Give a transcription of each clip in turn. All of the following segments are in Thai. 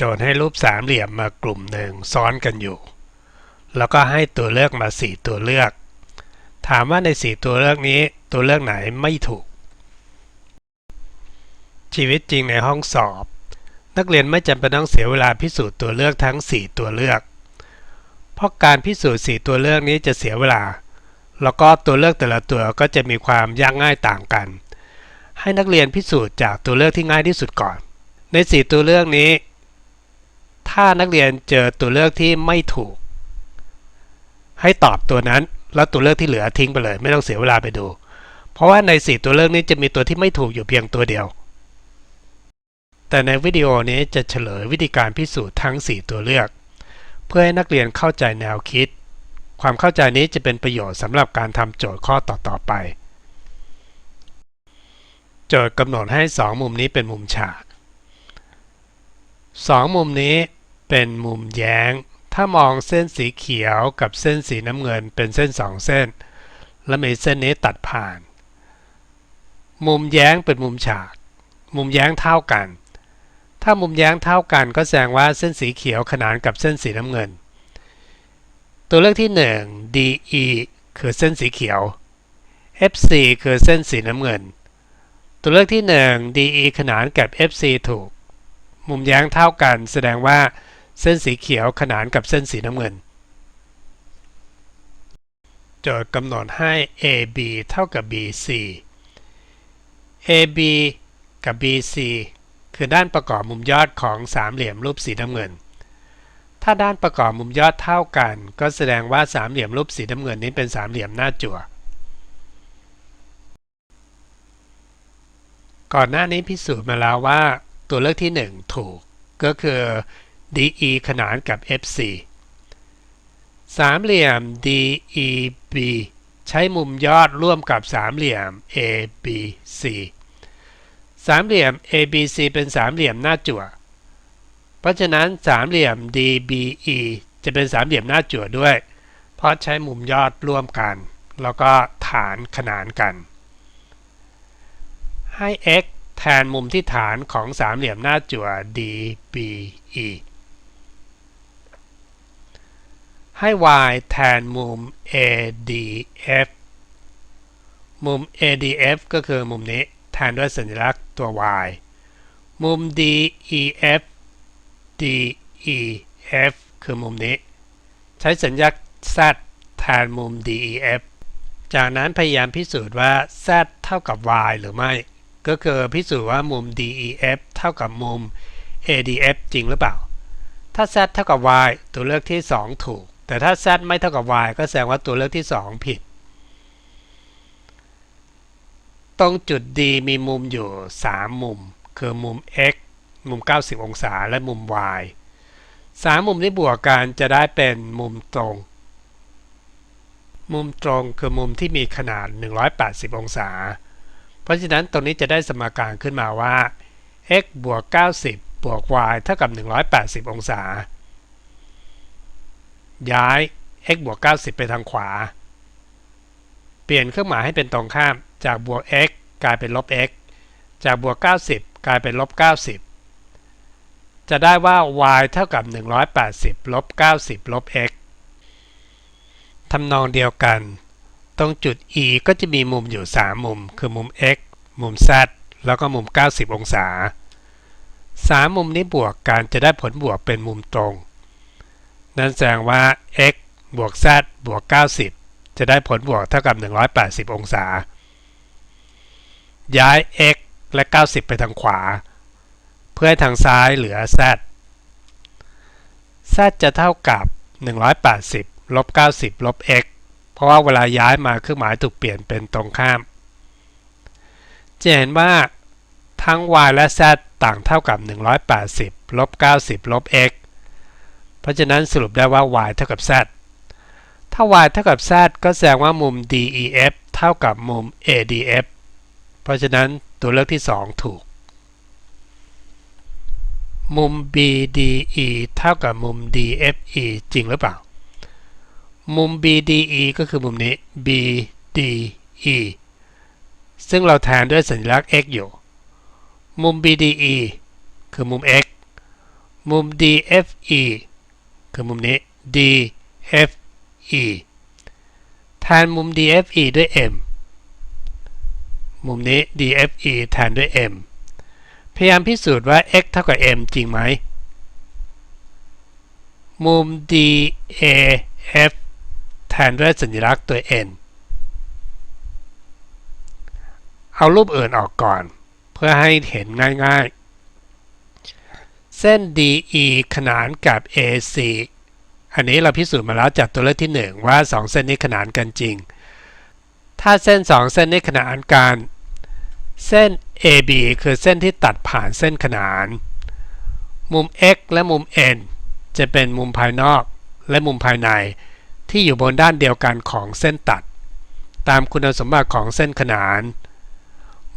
โจทย์ให้รูปสามเหลี่ยมมากลุ่มหนึ่งซ้อนกันอยู่ แล้วก็ให้ตัวเลือกมา 4 ตัวเลือก ถามว่าใน 4 ตัวเลือกนี้ตัวเลือกไหนไม่ถูก ชีวิตจริงในห้องสอบ นักเรียนไม่จำเป็นต้องเสียเวลาพิสูจน์ตัวเลือกทั้ง 4 ตัวเลือก เพราะการพิสูจน์ 4 ตัวเลือกนี้จะเสียเวลา แล้วก็ตัวเลือกแต่ละตัวก็จะมีความยากง่ายต่างกัน ให้นักเรียนพิสูจน์จากตัวเลือกที่ง่ายที่สุดก่อน ใน 4 ตัวเลือกนี้ ถ้านักเรียนเจอตัวเลือกที่ไม่ถูก ให้ตอบตัวนั้น แล้วตัวเลือกที่เหลือทิ้งไปเลย ไม่ต้องเสียเวลาไปดู เพราะว่าใน 4 ตัวเลือกนี้จะมีตัวที่ไม่ถูกอยู่เพียงตัวเดียว แต่ในวิดีโอนี้จะเฉลยวิธีการพิสูจน์ทั้ง 4 ตัวเลือก เพื่อให้นักเรียนเข้าใจแนวคิด ความเข้าใจนี้จะเป็นประโยชน์สำหรับการทำโจทย์ข้อต่อๆไป โจทย์กำหนดให้ 2 มุมนี้เป็นมุมฉาก2มุมนี้ เป็นมุมแย้ง ถ้ามองเส้นสีเขียวกับเส้นสีน้ำเงินเป็นเส้น2เส้น และมีเส้นนี้ตัดผ่าน มุมแย้งเป็นมุมฉาก มุมแย้งเท่ากัน ถ้ามุมแย้งเท่ากันก็แสดงว่าเส้นสีเขียวขนานกับเส้นสีน้ำเงิน ตัวเลือกที่ 1 DE คือเส้นสีเขียว FC คือเส้นสีน้ำเงิน ตัวเลือกที่ 1 DE ขนานกับ FC ถูก มุมแย้งเท่ากันแสดงว่า เส้นสีเขียวขนานกับเส้นสีน้ำเงิน โจทย์กำหนดให้ AB เท่ากับ BC AB กับ BC คือด้านประกอบมุมยอดของสามเหลี่ยมรูปสีน้ำเงิน ถ้าด้านประกอบมุมยอดเท่ากัน ก็แสดงว่าสามเหลี่ยมรูปสีน้ำเงินนี้เป็นสามเหลี่ยมหน้าจั่ว ก่อนหน้านี้พิสูจน์มาแล้วว่าตัวเลือกที่ 1 ถูก ก็คือ DE ขนานกับ FC สามเหลี่ยม DEB ใช้มุมยอดร่วมกับสามเหลี่ยม ABC สามเหลี่ยม ABC เป็นสามเหลี่ยมหน้าจั่ว เพราะฉะนั้นสามเหลี่ยม DBE จะเป็นสามเหลี่ยมหน้าจั่วด้วย เพราะใช้มุมยอดร่วมกัน แล้วก็ฐานขนานกัน ให้ x แทนมุมที่ฐานของสามเหลี่ยมหน้าจั่ว DBE ให้ y แทนมุม ADF มุม ADF ก็คือมุมนี้แทนด้วยสัญลักษณ์ตัว y มุม DEF DEF คือมุมนี้ ใช้สัญลักษณ์ z แทนมุม DEF จากนั้นพยายามพิสูจน์ว่า z เท่ากับ y หรือไม่ ก็คือพิสูจน์ว่ามุม DEF เท่ากับมุม ADF จริงหรือเปล่า ถ้า z เท่ากับ y ตัวเลือกที่ 2 ถูก แต่ถ้า z ไม่เท่ากับ y ก็แสดงว่าตัวเลือกที่ 2 ผิด ตรงจุด D มีมุมอยู่ 3 มุม คือมุม x มุม 90 องศา และมุม y 3 มุมที่บวกกันจะได้เป็นมุมตรง มุมตรงคือมุมที่มีขนาด 180 องศา เพราะฉะนั้นตรงนี้จะได้สมการขึ้นมาว่า x บวก 90 บวก y เท่ากับ 180 องศา ย้าย x บวก 90 ไปทางขวา เปลี่ยนเครื่องหมายให้เป็นตรงข้าม จากบวก x กลายเป็นลบ x จากบวก 90 กลายเป็นลบ 90 จะได้ว่า y เท่ากับ 180 ลบ 90 ลบ x ทำนองเดียวกัน ตรงจุด e ก็จะมีมุมอยู่ 3 มุม คือมุม x มุม z แล้วก็มุม 90 องศา 3 มุมนี้บวกกันจะได้ผลบวกเป็นมุมตรง นั่นแสดงว่า x บวก z บวก 90 จะได้ผลบวกเท่ากับ 180 องศา ย้าย x และ 90 ไปทางขวา เพื่อให้ทางซ้ายเหลือ z z จะเท่ากับ 180 ลบ 90 ลบ x เพราะว่าเวลาย้ายมาเครื่องหมายถูกเปลี่ยนเป็นตรงข้าม จะเห็นว่าทั้ง y และ z ต่างเท่ากับ 180 ลบ 90 ลบ x ราะฉะนั้นสรุปได้ว่า y เท่ากับ z ถ้า y เท่ากับ z ก็แสดงว่ามุม DEF เท่ากับมุม ADF เพราะฉะนั้นตัวเลือกที่ 2 ถูก มุม BDE เท่ากับมุม DFE จริงหรือเปล่า มุม BDE ก็คือมุมนี้ BDE ซึ่งเราแทนด้วยสัญลักษณ์ x อยู่ มุม BDE คือมุม x มุม DFE คือมุมนี้ DFE แทนมุม DFE ด้วย M มุมนี้ DFE แทนด้วย M พยายามพิสูจน์ว่า x เท่ากับ m จริงไหม มุม DAF แทนด้วยสัญลักษณ์ตัว n เอารูปอื่นออกก่อน เพื่อให้เห็นง่ายๆ เส้น DE ขนานกับ AC อันนี้เราพิสูจน์มาแล้วจากตัวเลขที่ 1 ว่า 2 เส้นนี้ขนานกันจริง ถ้าเส้น 2 เส้นนี้ขนานกัน เส้น AB คือเส้นที่ตัดผ่านเส้นขนาน มุม x และมุม n จะเป็นมุมภายนอกและมุมภายใน ที่อยู่บนด้านเดียวกันของเส้นตัด ตามคุณสมบัติของเส้นขนาน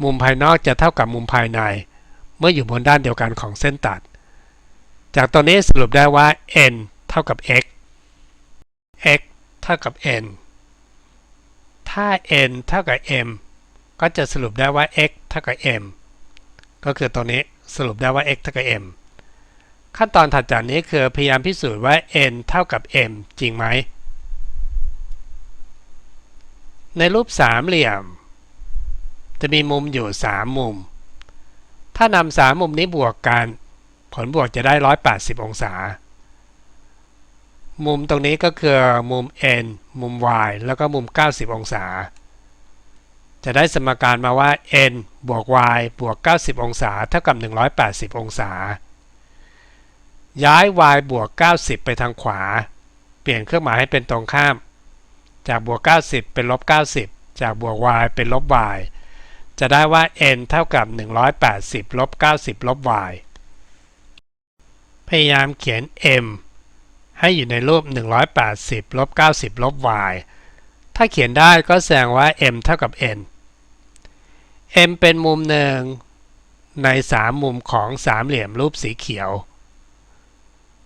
มุมภายนอกจะเท่ากับมุมภายใน เมื่ออยู่บนด้านเดียวกันของเส้นตัด จากตรงนี้สรุปได้ว่า n เท่ากับ x x เท่ากับ n ถ้า n เท่ากับ m ก็จะสรุปได้ว่า x เท่ากับ m ก็คือตรงนี้สรุปได้ว่า x เท่ากับ m ขั้นตอนถัดจากนี้คือพยายามพิสูจน์ว่า n เท่ากับ m จริงไหม ในรูปสามเหลี่ยม จะมีมุมอยู่ 3 มุม ถ้านำสามมุมนี้บวกกัน ผลบวกจะได้ 180 องศา มุมตรงนี้ก็คือมุม n มุม y แล้วก็มุม 90 องศา จะได้สมการมาว่า n บวก y บวก 90 องศา เท่ากับ 180 องศา ย้าย y บวก 90 ไปทางขวา เปลี่ยนเครื่องหมายให้เป็นตรงข้าม จากบวก 90 เป็นลบ 90 จากบวก y เป็นลบ y จะได้ว่า n เท่ากับ 180 ลบ 90 ลบ y พยายามเขียน m ให้อยู่ในรูป 180ลบ90ลบ y ถ้าเขียนได้ก็แสดงว่า m เท่ากับ n m เป็นมุมหนึ่งใน3มุมของสามเหลี่ยมรูปสีเขียว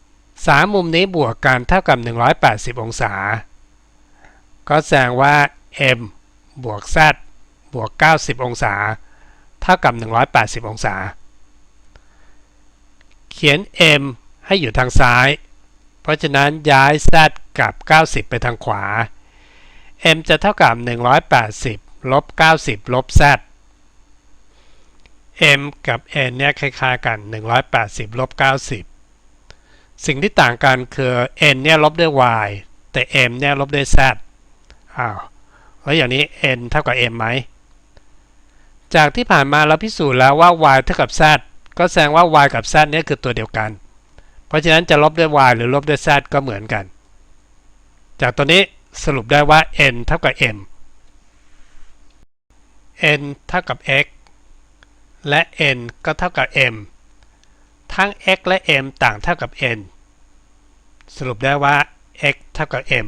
3มุมนี้บวกกันเท่ากับ 180 องศา ก็แสดงว่า m บวก z บวก 90 องศา เท่ากับ 180 องศา เขียน m ให้อยู่ทางซ้าย เพราะฉะนั้นย้าย z กับ 90 ไปทางขวา m จะเท่ากับ 180ลบ90ลบ z m กับ n เนี่ยคล้ายๆกัน 180ลบ90 สิ่งที่ต่างกันคือ n เนี่ยลบด้วย y แต่ m เนี่ยลบด้วย z อ้าวแล้วอย่างนี้ n เท่ากับ m ไหม จากที่ผ่านมาเราพิสูจน์แล้วว่า y เท่ากับ z ก็แสดงว่า y กับ z เนี่ยคือตัวเดียวกัน เพราะฉะนั้นจะลบด้วย y หรือลบด้วย z ก็เหมือนกัน จากตัวนี้สรุปได้ว่า n เท่ากับ m n เท่ากับ x และ n ก็เท่ากับ m ทั้ง x และ m ต่างเท่ากับ n สรุปได้ว่า x เท่ากับ m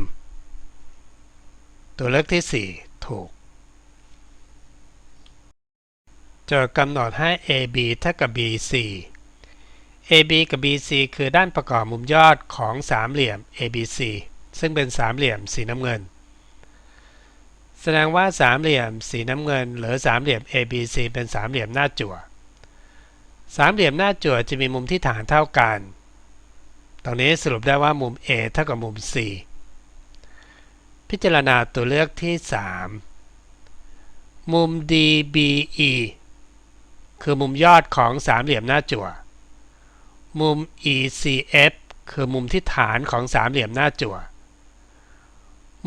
ตัวเลือกที่ 4 ถูก โจทย์กำหนดให้ AB เท่ากับ BC AB กับ BC คือด้านประกอบมุมยอดของสามเหลี่ยม ABC ซึ่งเป็นสามเหลี่ยมสีน้ำเงิน แสดงว่าสามเหลี่ยมสีน้ำเงิน หรือสามเหลี่ยม ABC เป็นสามเหลี่ยมหน้าจั่วสามเหลี่ยมหน้าจั่วจะมีมุมที่ฐานเท่ากัน ตรงนี้สรุปได้ว่ามุม A เท่ากับมุม C พิจารณาตัวเลือกที่ 3 มุม DBE คือมุมยอดของสามเหลี่ยมหน้าจั่ว มุม ECF คือมุมที่ฐานของสามเหลี่ยมหน้าจั่ว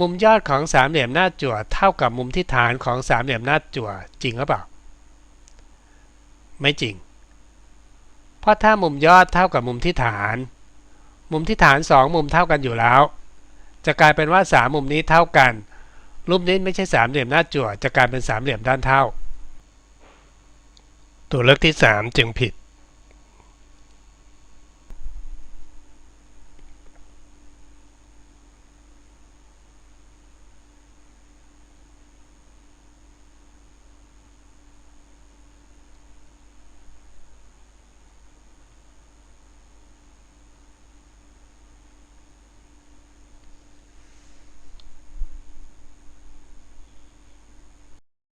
มุมยอดของสามเหลี่ยมหน้าจั่ว เท่ากับมุมที่ฐานของสามเหลี่ยมหน้าจั่ว จริงหรือเปล่า ไม่จริง เพราะถ้ามุมยอดเท่ากับมุมที่ฐาน มุมที่ฐานสองมุมเท่ากันอยู่แล้ว จะกลายเป็นว่าสามมุมนี้เท่ากัน รูปนี้ไม่ใช่สามเหลี่ยมหน้าจั่ว จะกลายเป็นสามเหลี่ยมด้านเท่า ตัวเลือกที่ 3 จึงผิด